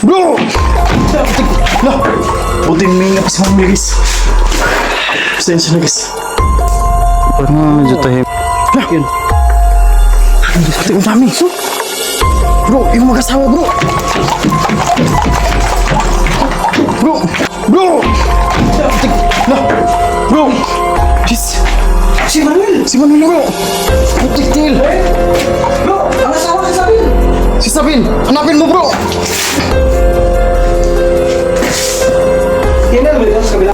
Bro! Na! Buti may nga pa sa mga guys. Pasensya na guys. Parang medyo tahim. Na! Yun. Ate, ang dami. So, bro, yung mag-asawa bro. Bro! Bro! Ate, na! Bro! Jeez! Si Manuel! Si Manuel bro! Putik til! Bro, ang asawa si Sabil. Si Sabin! Hanapin mo bro! Yan na, balik sa kabila.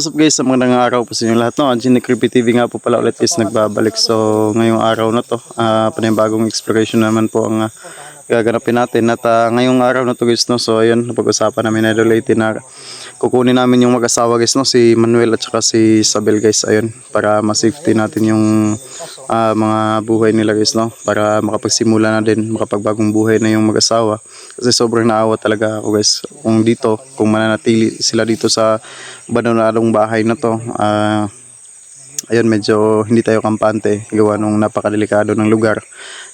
What's up guys? Sa mga araw po sa inyo lahat. No? Anjin Creepy TV nga po pala ulit is nagbabalik. So, ngayong araw na to, uh, panibagong exploration naman po ang ah, gaganapin natin. At ah, ngayong araw na to guys, no? so ayun, napag-usapan namin na Idol 18 na kukunin namin yung mag-asawa guys, no? si Manuel at saka si Isabel guys. Ayun, para ma-safety natin yung ah, mga buhay nila guys, no? para makapagsimula na din, makapagbagong buhay na yung mag-asawa. Kasi sobrang naawa talaga ako guys. Kung dito, kung mananatili sila dito sa bananadong bahay na to, ah, ayun medyo hindi tayo kampante gawa nung napakadelikado ng lugar.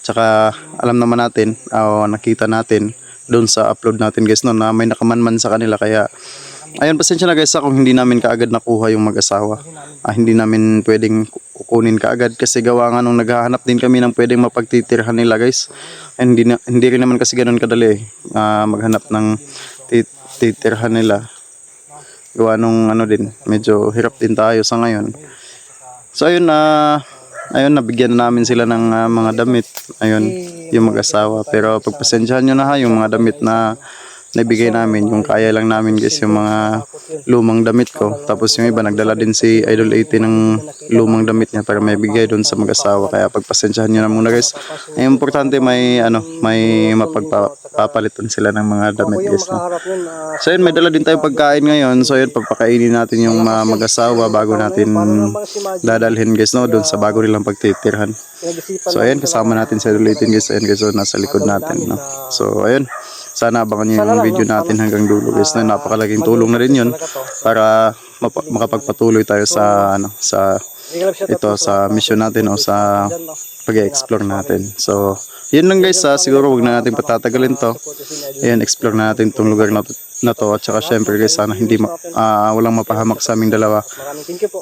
Tsaka alam naman natin, o nakita natin doon sa upload natin guys no, na may nakamanman sa kanila kaya ayun pasensya na guys ah, kung hindi namin kaagad nakuha yung mag-asawa. Ah, hindi namin pwedeng kukunin kaagad kasi gawa nga nung naghahanap din kami ng pwedeng mapagtitirhan nila guys. And hindi, na, hindi rin naman kasi ganun kadali eh, ah, maghanap ng tit- titirhan nila gawa nung ano din, medyo hirap din tayo sa ngayon. So ayun na ayun nabigyan na namin sila ng ah, mga damit. Ayun, yung mag-asawa. Pero pagpasensyahan nyo na ha, yung mga damit na naibigay namin, yung kaya lang namin guys, yung mga lumang damit ko. Tapos yung iba, nagdala din si Idol 80 ng lumang damit niya para may bigay doon sa mag-asawa. Kaya pagpasensyahan nyo na muna guys. Ay, importante may, ano, may mapagpapalitan sila ng mga damit guys. No? So yun, may dala din tayong pagkain ngayon. So yun, papakainin natin yung mga mag-asawa bago natin dadalhin guys, no? Doon sa bago nilang pagtitirhan. So ayun, kasama natin sa ulitin guys. Ayun guys, so nasa likod natin, no? So ayun, sana abangan nyo yung video natin hanggang dulo guys. No? Napakalaking tulong na rin yun para makapagpatuloy tayo sa, ano, sa ito sa mission natin o sa pag-explore natin. So, yun lang guys, ah, siguro wag na natin patatagalin to. Ayan, explore na natin tong lugar na to, na to. At saka syempre guys, sana hindi ma- ah, walang mapahamak sa aming dalawa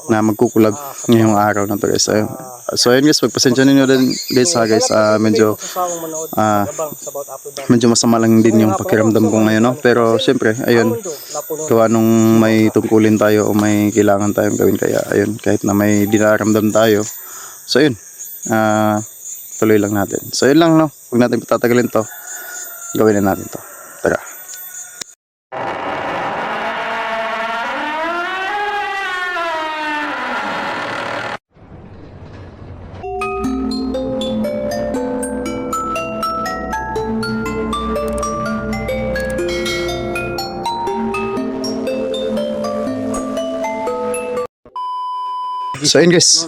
na magkukulag ngayong araw na to guys. Ayun. So ayun guys, pagpasensya ninyo din guys ha guys, ah, medyo sa about upload natin. medyo masama lang din yung pakiramdam ko ngayon no. Pero syempre, ayun, gawa nung may tungkulin tayo o may kailangan tayong gawin kaya ayun kahit na may dinaramdam tayo so ayun ah tuloy lang natin. So yun lang no? Huwag natin patatagalin to. Gawin na natin to. Tara. So ayun guys.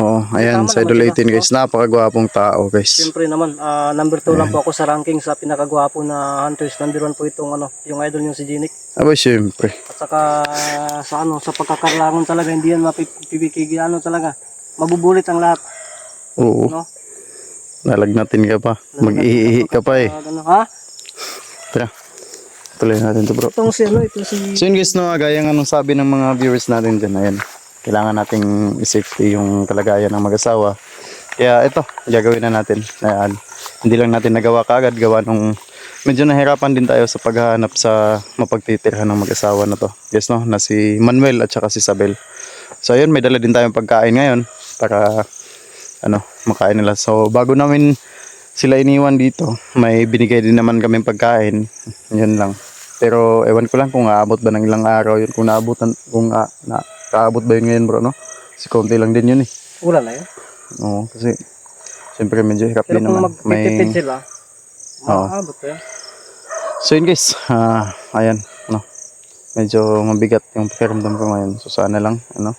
Oo, ayan, sa Idol 18 guys, napakagwapong tao guys. Siyempre naman, ah, number 2 lang po ako sa ranking sa pinakagwapo na hunters. Number 1 po itong ano, yung idol yung si Ginic. Aba, syempre. At saka sa ano, sa pagkakalangon talaga, hindi yan mapipigil ano talaga. Mabubulit ang lahat, Oo, no? nalagnatin ka pa. Mag-iihi ka pa eh. Ah, ano, ha? Tara, tuloy natin to bro. Itong si ano, itong si So yun guys, no, gaya ng anong sabi ng mga viewers natin dyan, ayan. Kailangan nating i-safety yung kalagayan ng mag-asawa. Kaya ito, gagawin na natin. Ayan. Hindi lang natin nagawa kaagad, gawa nung medyo nahirapan din tayo sa paghahanap sa mapagtitirhan ng mag-asawa na to. Yes, no, na si Manuel at saka si Isabel. So ayun, may dala din tayong pagkain ngayon para ano, makain nila. So bago namin sila iniwan dito, may binigay din naman kami pagkain. Yun lang. Pero ewan ko lang kung aabot ba ng ilang araw yun. Kung naabutan, kung uh, na, kaabot ba yun ngayon bro, no? Kasi konti lang din yun eh. ulan na yun. Oo, kasi Siyempre medyo hirap Pero din kung naman. magtitipid May... sila, Oo. maabot ko yan. So yun guys, ah, ayan, no. Medyo mabigat yung pakiramdam ko ngayon. So sana lang, ano,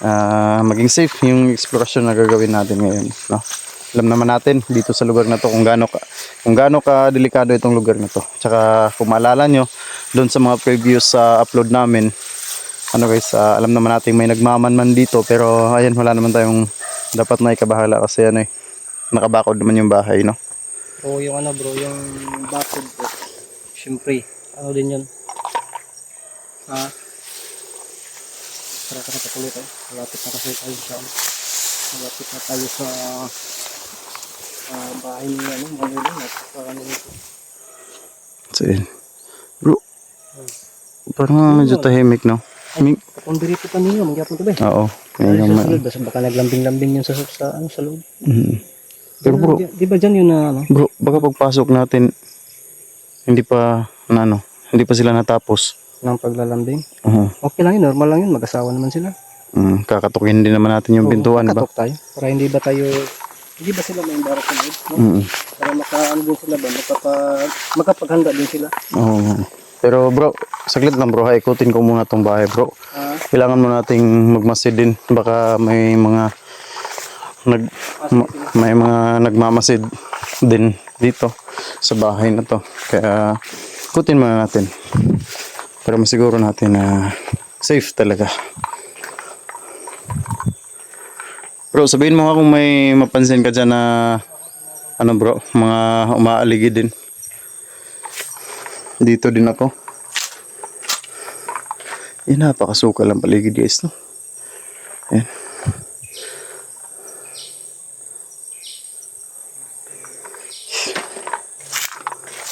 ah, maging safe yung explorasyon na gagawin natin ngayon, no. Alam naman natin dito sa lugar na to kung gaano ka kung gaano ka delikado itong lugar na to. Tsaka kung maalala nyo doon sa mga previous sa upload namin, ano guys, ah, alam naman natin may nagmamanman dito pero ayan wala naman tayong dapat na ikabahala kasi ano eh nakabakod naman yung bahay, no. O yung ano bro, yung bakod bro. Siyempre, ano din yun. Ha? Tara tara patuloy tayo. Malapit na kasi tayo sa ano. Malapit na tayo sa ah, bahay ni ano, Manilo. At sa ano nito. Yun. Bro, parang medyo tahimik, no? May, Kapag dirito pa ninyo, mangyapon ko ba? eh? oo. Ay, yung, sa sulod, basta baka naglambing-lambing yun sa, sa, ano, sa loob. Mhm. Pero bro, di, di ba dyan yun na ano? bro, baka pagpasok natin, hindi pa, na ano, hindi pa sila natapos. ng paglalambing. Oo. Okay lang yun, normal lang yun, mag-asawa naman sila. Mm, kakatukin din naman natin yung Oo, pintuan, ba? kakatok tayo. Para hindi ba tayo, hindi ba sila may embarrass? No? Mm. Para makaano din sila ba, makapag, makapaghanda din sila. Oo. Pero bro, saglit lang bro, ha, ikutin ko muna tong bahay bro. Ah, Kailangan mo nating magmasid din. Baka may mga nag ma- may mga nagmamasid din dito sa bahay na to. Kaya ikutin muna natin. Para masiguro natin na safe talaga. Bro, sabihin mo nga kung may mapansin ka dyan na ano bro, mga umaaligi din. Dito din ako. Eh, napakasuka lang paligid guys, no? Ayan.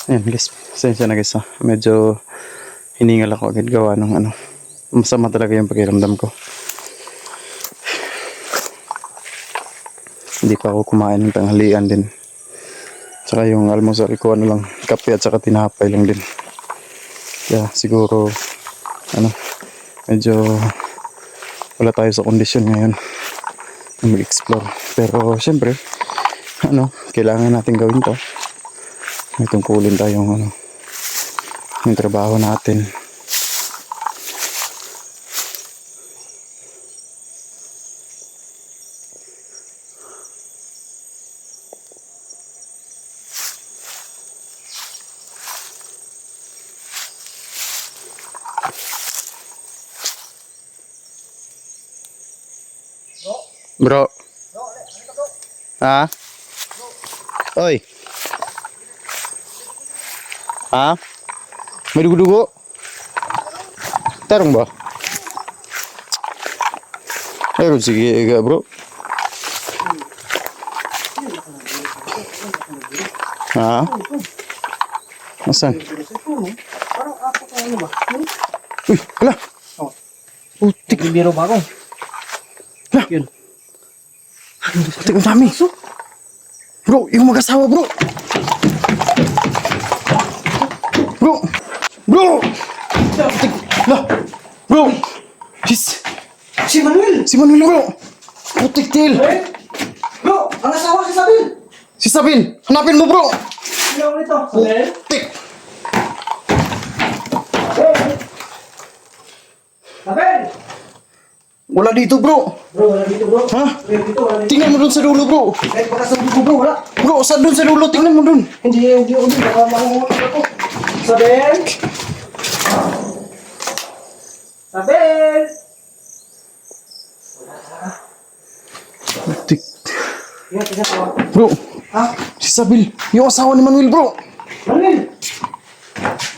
Ayan guys, pasensya na guys ha. Medyo hiningal ako agad gawa ng ano. Masama talaga yung pakiramdam ko. Hindi pa ako kumain ng tanghalian din. Tsaka yung almusal ko ano lang, kape at saka tinapay lang din. Kaya siguro, ano, medyo wala tayo sa kondisyon ngayon na mag-explore. Pero syempre, ano, kailangan natin gawin to. May tungkulin tayong ano, yung trabaho natin. Bro. Ha? Oy. Ha? May dugo-dugo? Tarong ba? Meron sige ega bro. Ha? Ano ba? Uy, hala. Oh. Putik. Nagbibiro ba ako? Hala. Yun. Putik ang dami. Bro, yung mag-asawa bro. Bro. Bro. Hala. Bro. Sis. Si Manuel! Si Manuel bro. Putik til. Bro! Ang asawa si Sabil! Si Sabin. Hanapin mo bro. Ako nito? Sabil? Putik. Sabil! Wala dito bro. Bro, wala dito bro. Ha? Wala dito, wala dito. Tingnan mo dun sa dulo bro. Kahit baka sa bro, wala. Bro, sa dun sa dulo. Tingnan mo dun. Hindi, ako. Baka ako. Bro, Ha? si Sabil. Yung asawa ni Manuel bro. Manuel!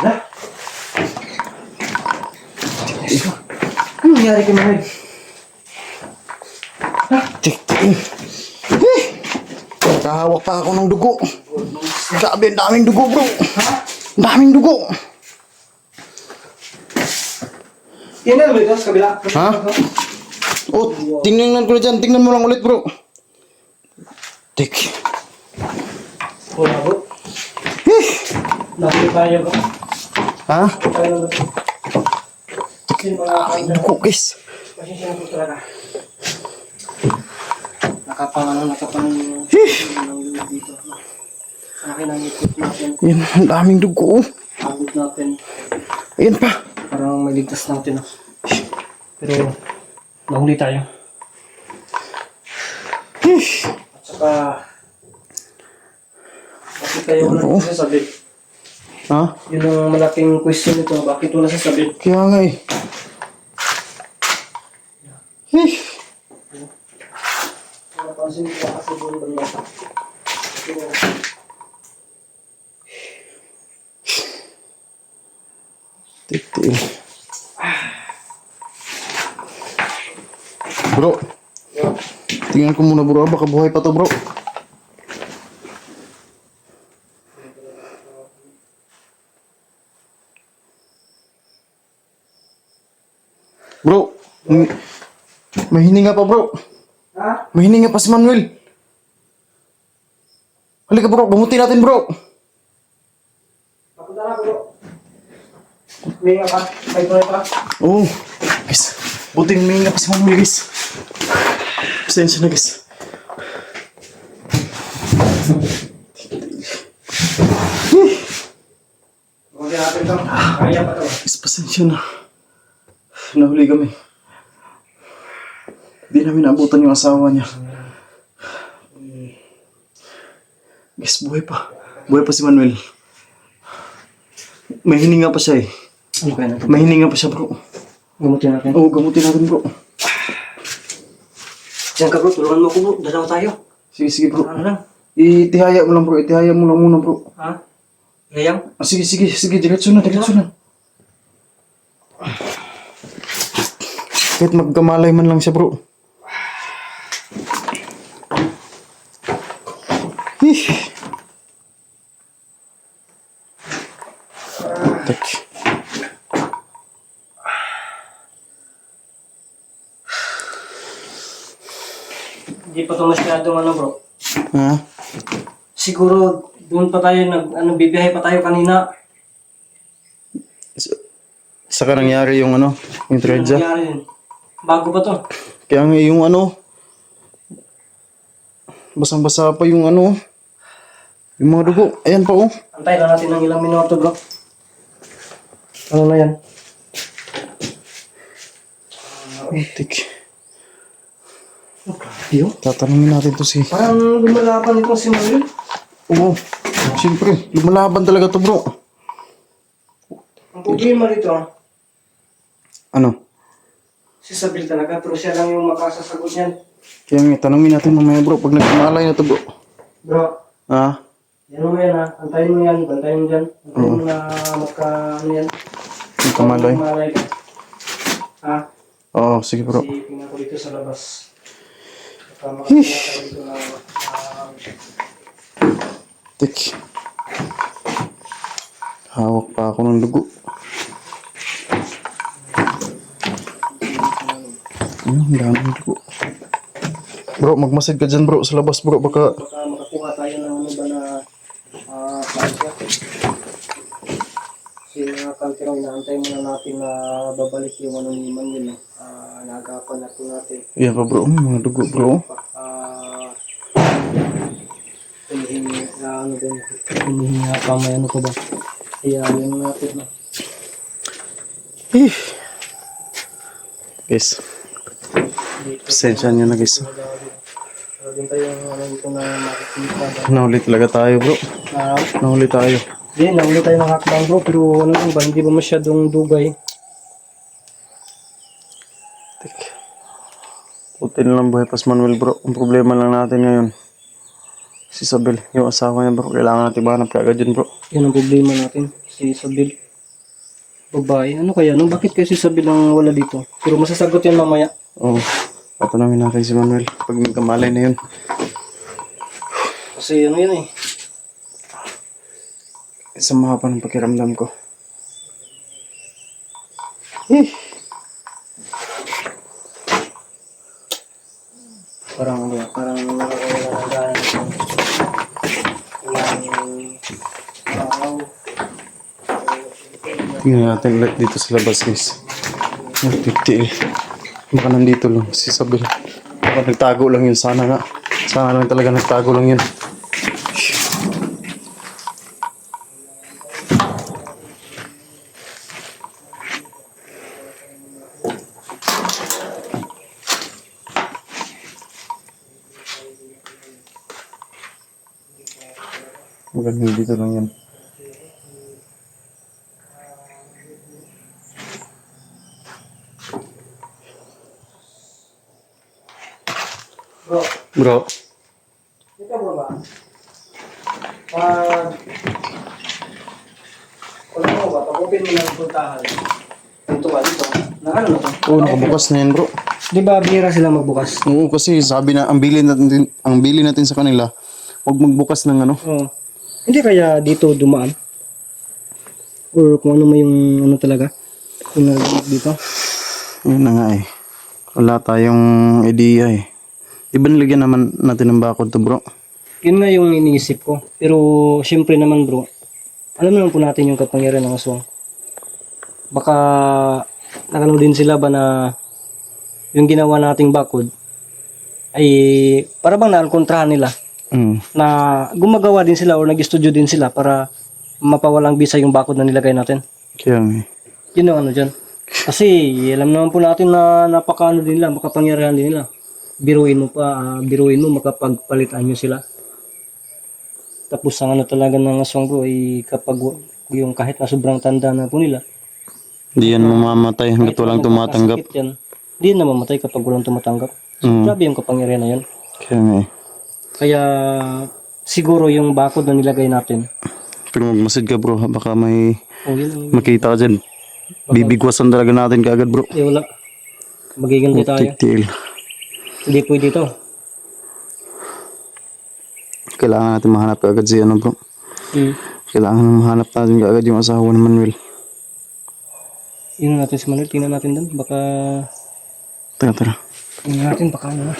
Wala. Ano nangyari kay Manuel? Tik, tik. Eh, Nakahawak pa ako ng dugo. Ang daming dugo, bro. Daming dugo. Tingnan mo ito sa kabila. Ha? Oh, tingnan ko na dyan. Tingnan mo lang ulit, bro. Tik. Wala bro. Eh, tayo bro. Ha? Tayo bro. Daming dugo, guys. pasensya na po talaga. Nakapang ano, nakapang... Eh, dito. Sa akin ang natin. Yan, ang daming dugo. oh. Agod natin. Ayan pa. Parang maligtas natin. ah. Pero, nahuli tayo. At saka, bakit tayo wala Oo. sasabi? Ha? Yun ang malaking question nito. Bakit wala sasabi? Kaya nga eh. Eh, Napansin ko kasi doon banda. Pero, Titil. Bro. Tingnan ko muna bro, baka buhay pa to bro. Bro, may hininga pa bro. ha? May hininga pa si Manuel. Halika bro, bumuti natin bro. Papunta na bro. May nga ka? May pa? Oo. Oh, guys, buting may hininga pa si guys. Pasensya na guys. Huwag natin ito. Kaya pa ito. Guys, pasensya na. Nahuli kami. Di namin naabutan yung asawa niya. Guys, buhay pa. Buhay pa si Manuel. May hininga pa siya eh. Ano kaya natin? May hininga pa siya bro. Gumutin natin. Oo, gamutin natin bro. Diyan ka bro, tulungan mo ko bro. Dalawa tayo. Sige, sige bro. Ano lang? Itihaya mo lang bro. Itihaya mo lang muna bro. Ha? Ngayang? Ah, sige, sige, sige. Diretso na, diretso na. Kahit magkamalay man lang siya bro. Ih. Pa ito masyadong ano bro. Ha? Siguro doon pa tayo nag ano bibiyahe pa tayo kanina. Saka nangyari yung ano, yung tragedya. nangyari yun? Bago pa to. Kaya nga yung ano, basang-basa pa yung ano, yung mga dugo. Ayan pa oh. Antay lang natin ng ilang minuto bro. Ano na yan? Tik. Yo? Tatanungin natin to si... Parang lumalaban itong si Manuel. Oo. Siyempre, lumalaban talaga to bro. Ang problema dito, Ano? si Sabil talaga, pero siya lang yung makasasagot niyan. Kaya nga, tanungin natin mamaya bro, pag nagkamalay na to bro. Bro, Ha? yan mo yan ha. Antayin mo yan, bantayin mo dyan. Antayin mo na magka, ano yan. Nagkamalay? Malay ka. Ha? Oo, sige bro. Kasi tingnan ko dito sa labas. Ah, Tik. Hawak pa ako ng dugo. Ayun, ang daming dugo. Bro, magmasid ka dyan bro, sa labas bro, baka... baka makakuha tayo ng ano ba na ah, pansya. Kasi mga kantiro, inaantay muna natin na babalik yung ano ni Manuel. Uh, nagapan na po natin. Yan pa bro, mga dugo bro. Hinihingi na ano din, hinihingi na pa may ano ko ba. Kaya yun natin na. Eh. Guys, pasensya nyo na guys. Din tayo ano dito na makikita. Nahuli talaga tayo bro. Ah, Nahuli tayo. Hindi, nahuli tayo ng hakbang bro, pero ano ba, hindi ba masyadong dugay. Puti na lang buhay pas Manuel bro. Ang problema lang natin ngayon. Si Isabel, yung asawa niya bro. Kailangan natin mahanap kagad yun bro. Yan ang problema natin, si Isabel. Babae, ano kaya? No? Bakit kasi si Isabel ang wala dito? Pero masasagot yan mamaya. Oo. Oh, patanungin natin si Manuel. Pag nagkamalay na yun. Kasi ano yan eh. Sama pa ng pakiramdam ko. Eh. Parang ano, parang nakakawala ng. Walang araw. Tingnan natin ulit dito sa labas guys. Ang piti eh. Baka nandito lang si Isabel. Baka nagtago lang yun sana nga. Sana lang talaga nagtago lang yun. Magaling dito lang yan. Bro, Bro, ito bro ba? Pag... Kung ano ba, pag open mo ng puntahan, ito ba dito, na ano na to? oh, nakabukas na yan bro. Di ba bihira sila magbukas? Oo, kasi sabi na, ang bili natin, ang bili natin sa kanila, huwag magbukas ng ano. Oo. Hindi kaya dito dumaan? Or kung ano mo yung ano talaga? Yung narinig dito? Yun na nga eh. Wala tayong idea eh. Di ba nilagyan naman natin ng bakod to bro? Yun nga yung iniisip ko. Pero syempre naman bro, alam naman po natin yung kapangyarihan ng aswang. Baka nakano din sila ba na yung ginawa nating bakod ay para bang naalkontrahan nila Mm. na gumagawa din sila or nag-studio din sila para mapawalang bisa yung bakod na nilagay natin. Kaya eh. Yun ang ano dyan. Kasi alam naman po natin na napakaano din nila, makapangyarihan din nila. Biruin mo pa, ah, biruin mo, makapagpalitan nyo sila. Tapos ang ano talaga ng aswang bro ay kapag yung kahit na sobrang tanda na po nila, Hindi yan mamamatay hanggat walang tumatanggap. yan, hindi na mamatay kapag walang tumatanggap. Mm. Grabe yung kapangyarihan na yun. Kaya eh. Kaya siguro yung bakod na nilagay natin, Pero magmasid ka bro, baka may oh yun, ang- makita ka dyan. Bibigwasan talaga natin kaagad bro. eh wala. Magiganti tayo. Titil. Hindi pwede ito. Kailangan natin mahanap kaagad si ano bro. Hmm. Kailangan mahanap natin kaagad yung asawa ni Manuel. Yun natin si Manuel, tingnan natin doon. Baka, Tara, tara. tingnan natin, baka ano na.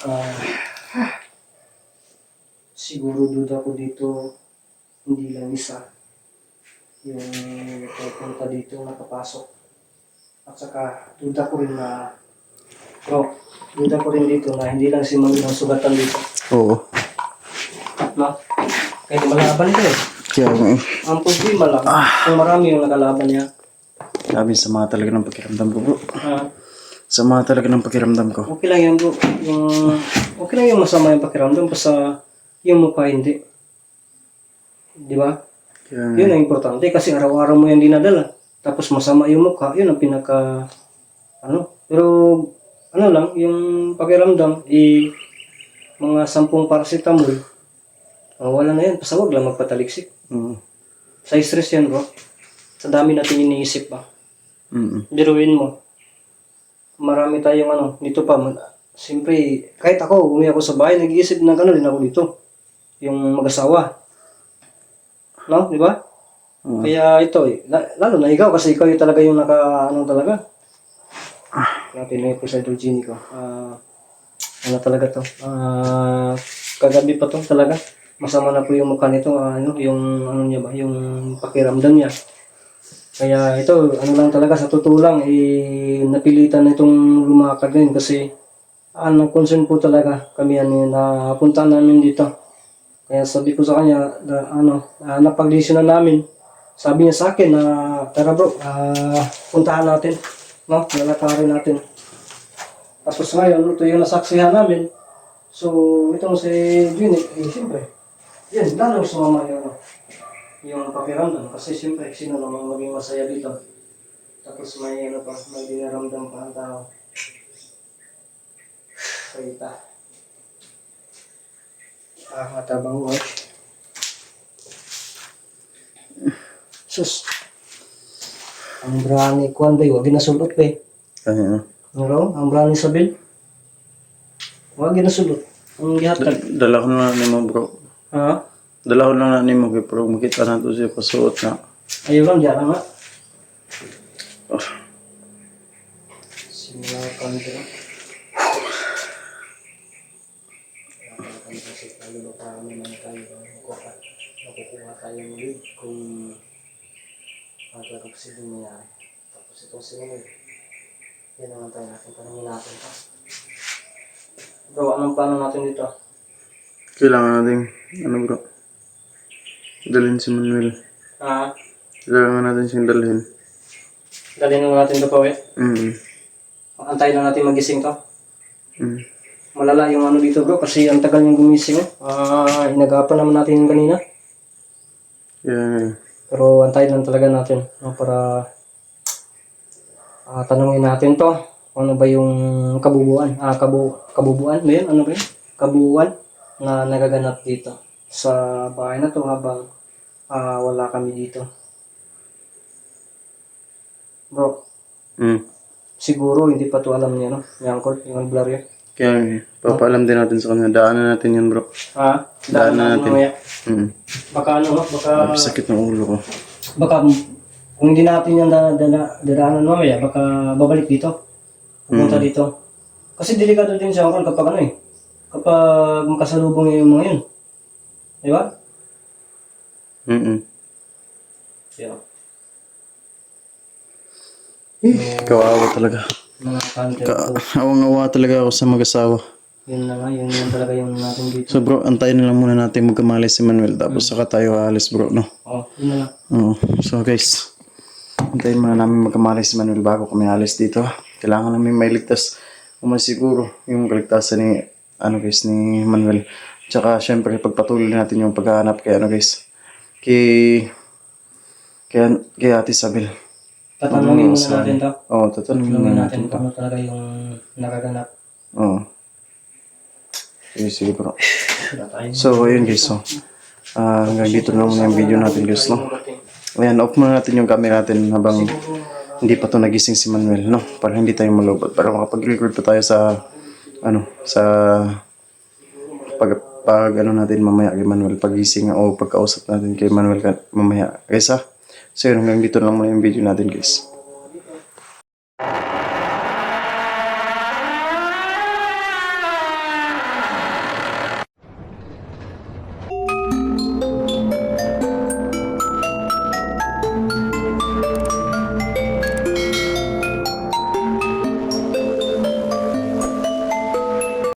Ah, siguro duda ko dito, hindi lang isa. Yung pupunta dito, nakapasok. At saka, duda ko rin na, bro, duda ko rin dito na hindi lang si Manuel ang sugatan dito. Oo. No? Kahit malaban ito eh. Kaya nga eh. Ang problema lang, kung marami yung nakalaban niya, Sabi, sama talaga ng pakiramdam ko bro. ah, Sama talaga ng pakiramdam ko. okay lang yan bro. Yung, okay lang yung masama yung pakiramdam, basta yung mukha hindi. Di ba? Nga. Yun ang importante kasi araw-araw mo yan dinadala. Tapos masama yung mukha, yun ang pinaka, ano. Pero, ano lang, yung pakiramdam, eh, mga sampung paracetamol, ah, wala na yan. Basta huwag lang magpataliksik. Oo. Sa stress yan bro. Sa dami natin iniisip ba. Mm. biruin mo. Marami tayong ano, dito pa. man- Siyempre, kahit ako, umi ako sa bahay, nag-iisip ng ano din ako dito. Yung mag-asawa. No? Di ba? Oo. Kaya ito eh, la- lalo na ikaw kasi ikaw yung talaga yung naka, ano talaga. Natin na yung Presidente Genie ko. Ah, ano talaga to? Ah, kagabi pa to talaga. Masama na po yung mukha nito, ah, ano, yung ano niya ba, yung pakiramdam niya. Kaya ito, ano lang talaga, sa totoo lang, eh, napilitan na itong lumakad din kasi ang concern po talaga kami ano, na punta namin dito. Kaya sabi ko sa kanya, na, ano, uh, napag-desisyon na namin. Sabi niya sa akin na, tara bro, ah, puntahan natin. No? Lalakarin natin. Tapos ngayon, ito yung nasaksihan namin. So, itong si Junit, eh, siyempre, yan, lalong sumama yung, ano, yung pakiramdam. Kasi siyempre, sino namang maging masaya dito. Tapos may, ano pa, may dinaramdam pa ang tao. Salita. Ah, matabang ko. Sus. Ang brani kuan ba, wag ginasulot ba. Kaya nga. Ngaro, ang brani sabil. Wag ginasulot. Ang gihatag. Dala ko na ni mo bro. Ha? Dala ko na ni mo kay pero makita na to siya pasuot na. Ayaw lang, diyan nga. Oh. Simula ka nito. Kasi tayo ba naman tayo makukuha, makukuha tayo ng lead kung din nangyari. Tapos itong si Noel. Yan naman tayo natin. Tanungin natin to. Bro, anong plano natin dito? Kailangan natin, ano bro, dalhin si Manuel. Ah, Kailangan natin siyang dalhin. dalhin mo natin ito pa, we. Mm. Antayin lang natin magising to. Mm. Malala yung ano dito bro kasi ang tagal niyang gumising. eh. Ah, inagapan naman natin yung kanina. Eh. Pero antayin lang talaga natin no, para ah, tanungin natin to. Ano ba yung kabubuan? Ah, kabu kabubuan ba yun? Ano ba yun? Kabuuan na nagaganap dito sa bahay na to habang ah, wala kami dito. Bro, Mm. siguro hindi pa to alam niya, no? Yung uncle, yung blur yun. Kaya eh. Papaalam din natin sa kanya. Daanan natin yun bro. Ha? Daan na natin. mamaya. Mm. Baka ano, no? Baka... Sakit ng ulo ko. baka kung hindi natin yung da, da, dadaanan mamaya, baka babalik dito. Pupunta dito. Kasi delikado din siya uncle kapag ano eh. Kapag makasalubong niya yung mga yun. Di ba? Mm-mm. Yeah. Kawawa talaga. Mga content Ka awang-awa talaga ako sa mag-asawa. Yun na nga, yun, yun talaga yung natin dito. So bro, antayin na lang muna natin magkamalis si Manuel. Tapos saka tayo aalis bro, no? Oh, yun na nga. Oo. So guys, antayin muna namin magkamalis si Manuel bago kami alis dito. Kailangan namin may ligtas. Kung siguro yung kaligtasan ni, ano guys, ni Manuel. Tsaka syempre pagpatuloy natin yung paghahanap kay ano guys. Kay, kay, kay Ate Isabel. Tatanungin muna natin to. Oo, tatanungin Tatanungin muna natin natin. kung ano talaga yung nagaganap. Oo. Sige, sige bro. So, ayun guys. So, ah, hanggang dito na muna yung video natin guys, no? Ayan, off muna natin yung camera natin habang hindi pa to nagising si Manuel, no? Para hindi tayo malobot. Para makapag-record pa tayo sa, ano, sa pag, pag ano natin mamaya kay Manuel pagising o pagkausap natin kay Manuel mamaya. Guys, ha? So, yun, hanggang dito lang muna yung video natin guys.